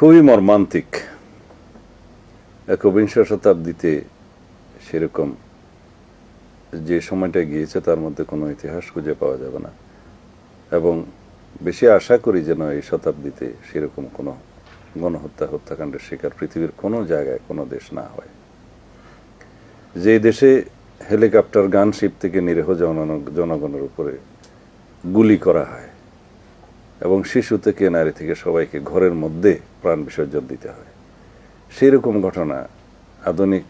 খুবই মর্মান্তিক। একবিংশ শতাব্দীতে সেরকম যে সময়টা গিয়েছে, তার মধ্যে কোনো ইতিহাস খুঁজে পাওয়া যাবে না। এবং বেশি আশা করি যেন এই শতাব্দীতে সেরকম কোনো গণহত্যা, হত্যাকাণ্ডের শিকার পৃথিবীর কোনো জায়গায়, কোনো দেশ না হয়। যে দেশে হেলিকপ্টার, গানশিপ থেকে নিরীহ জন- জনগণের উপরে গুলি করা হয় এবং শিশু থেকে নারী থেকে সবাইকে ঘরের মধ্যে প্রাণ বিসর্জন দিতে হয়। সেই রকম ঘটনা আধুনিক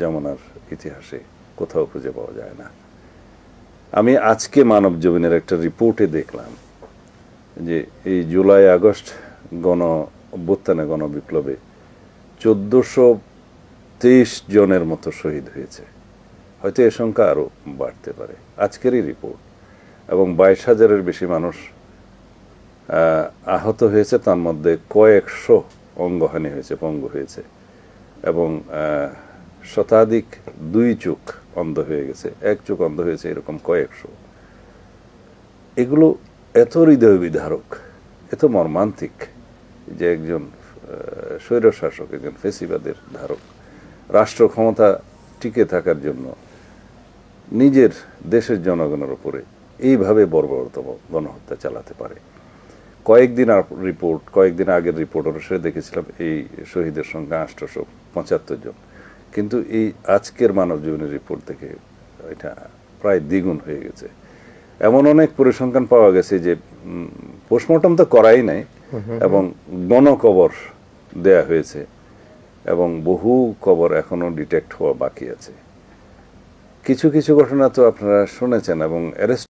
জমানার ইতিহাসে কোথাও খুঁজে পাওয়া যায় না। আমি আজকে মানব জীবনের একটা রিপোর্টে দেখলাম যে এই জুলাই, আগস্ট গণ অভ্যুত্থানে গণবিপ্লবে চোদ্দশো তেইশ জনের মতো শহীদ হয়েছে। হয়তো এ সংখ্যা আরও বাড়তে পারে। আজকেরই রিপোর্ট এবং বাইশ হাজারের বেশি মানুষ আহত হয়েছে, তার মধ্যে কয়েকশো অঙ্গহানি হয়েছে, পঙ্গু হয়েছে। এবং শতাধিক দুই চোখ অন্ধ হয়ে গেছে, এক চোখ অন্ধ হয়েছে, এরকম কয়েকশো। এগুলো এত হৃদয় বিধারক এত মর্মান্তিক যে একজন স্বৈরশাসক, একজন ফেসিবাদের ধারক রাষ্ট্র ক্ষমতা টিকে থাকার জন্য নিজের দেশের জনগণের উপরে এইভাবে বর্বরতম গণহত্যা চালাতে পারে। কয়েকদিন আর রিপোর্ট কয়েকদিন আগের রিপোর্ট অনুসারে দেখেছিলাম এই শহীদের সংখ্যা আটশোশো পঁচাত্তর জন। কিন্তু এই আজকের মানব জীবনের রিপোর্ট থেকে এটা প্রায় দ্বিগুণ হয়ে গেছে। এমন অনেক পরিসংখ্যান পাওয়া গেছে যে পোস্টমর্টম তো করাই নাই এবং গণকবর দেয়া হয়েছে এবং বহু কবর এখনও ডিটেক্ট হওয়া বাকি আছে। কিছু কিছু ঘটনা তো আপনারা শুনেছেন এবং অ্যারেস্ট